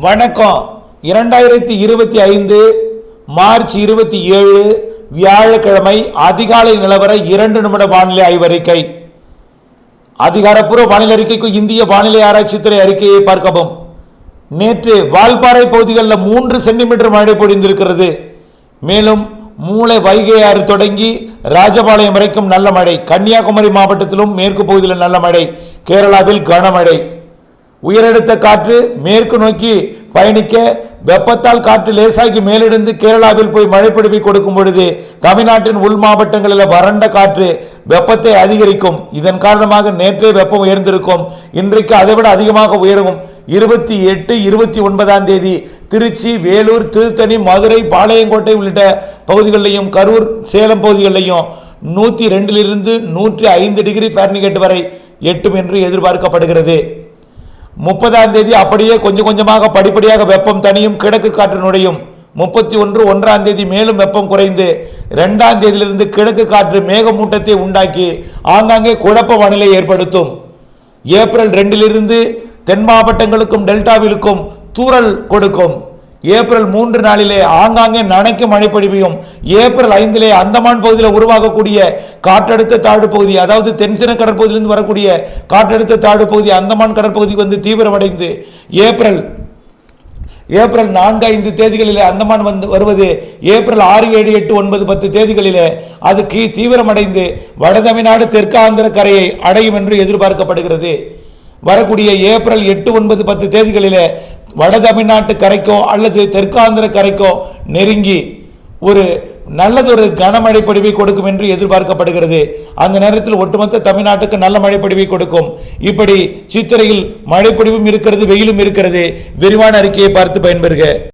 வணக்கம். இரண்டாயிரத்தி இருபத்தி ஐந்து மார்ச் இருபத்தி ஏழு வியாழக்கிழமை அதிகாலை நிலவர இரண்டு நிமிட வானிலை ஆய்வறிக்கை. அதிகாரப்பூர்வ வானிலை அறிக்கைக்கு இந்திய வானிலை ஆராய்ச்சித்துறை அறிக்கையை பார்க்கவும். நேற்று வால்பாறை பகுதிகளில் மூன்று சென்டிமீட்டர் மழை பொழிந்திருக்கிறது. மேலும் மூளை வைகை ஆறு தொடங்கி ராஜபாளையம் வரைக்கும் நல்ல மழை. கன்னியாகுமரி மாவட்டத்திலும் மேற்கு பகுதியில் நல்ல மழை. கேரளாவில் கனமழை. உயரழுத்த காற்று மேற்கு நோக்கி பயணிக்க வெப்பத்தால் காற்று லேசாகி மேலிருந்து கேரளாவில் போய் மழை பிடிப்பை கொடுக்கும் பொழுது தமிழ்நாட்டின் உள் மாவட்டங்களில் வறண்ட காற்று வெப்பத்தை அதிகரிக்கும். இதன் காரணமாக நேற்றே வெப்பம் உயர்ந்திருக்கும். இன்றைக்கு அதைவிட அதிகமாக உயரும். இருபத்தி எட்டு இருபத்தி ஒன்பதாம் தேதி திருச்சி வேலூர் திருத்தணி மதுரை பாளையங்கோட்டை உள்ளிட்ட பகுதிகளிலையும் கரூர் சேலம் பகுதிகளிலையும் நூற்றி ரெண்டிலிருந்து நூற்றி ஐந்து டிகிரி ஃபேரன்கேட் வரை எட்டும் என்று எதிர்பார்க்கப்படுகிறது. முப்பதாம் தேதி அப்படியே கொஞ்சம் கொஞ்சமாக படிப்படியாக வெப்பம் தனியும் கிழக்கு காற்று நுழையும். முப்பத்தி ஒன்று ஒன்றாம் தேதி மேலும் வெப்பம் குறைந்து ரெண்டாம் தேதியிலிருந்து கிழக்கு காற்று மேகமூட்டத்தை உண்டாக்கி ஆங்காங்கே குழப்ப வானிலை ஏற்படுத்தும். ஏப்ரல் ரெண்டிலிருந்து தென் மாவட்டங்களுக்கும் டெல்டாவிலுக்கும் தூறல் கொடுக்கும். ஏப்ரல் மூன்று நாளிலே ஆங்காங்கே நனைக்கும் மழை பொழிவையும் ஏப்ரல் ஐந்திலே அந்தமான் பகுதியில் உருவாகக்கூடிய காற்றழுத்த தாழ்வு பகுதி அதாவது தென்சின கடற்பகுதியிலிருந்து வரக்கூடிய காற்றழுத்த தாழ்வு பகுதி அந்தமான் கடற்பகுதிக்கு வந்து தீவிரமடைந்து ஏப்ரல் ஏப்ரல் நான்கு ஐந்து தேதிகளிலே அந்தமான் வந்து வருவது ஏப்ரல் ஆறு ஏழு எட்டு ஒன்பது பத்து தேதிகளிலே அது கீ தீவிரமடைந்து வடதமிழ்நாடு தெற்கு ஆந்திர கரையை அடையும் என்று எதிர்பார்க்கப்படுகிறது. வரக்கூடிய ஏப்ரல் எட்டு ஒன்பது பத்து தேதிகளிலே வட தமிழ்நாட்டு கரைக்கோ அல்லது தெற்காந்திர கரைக்கோ நெருங்கி ஒரு நல்லதொரு கனமழை பொழிவை கொடுக்கும் என்று எதிர்பார்க்கப்படுகிறது. அந்த நேரத்தில் ஒட்டுமொத்த தமிழ்நாட்டுக்கு நல்ல மழை பொழிவை கொடுக்கும். இப்படி சித்திரையில் மழைப்பொழிவும் இருக்கிறது வெயிலும் இருக்கிறது. விரிவான அறிக்கையை பார்த்து பயன்பெறுக.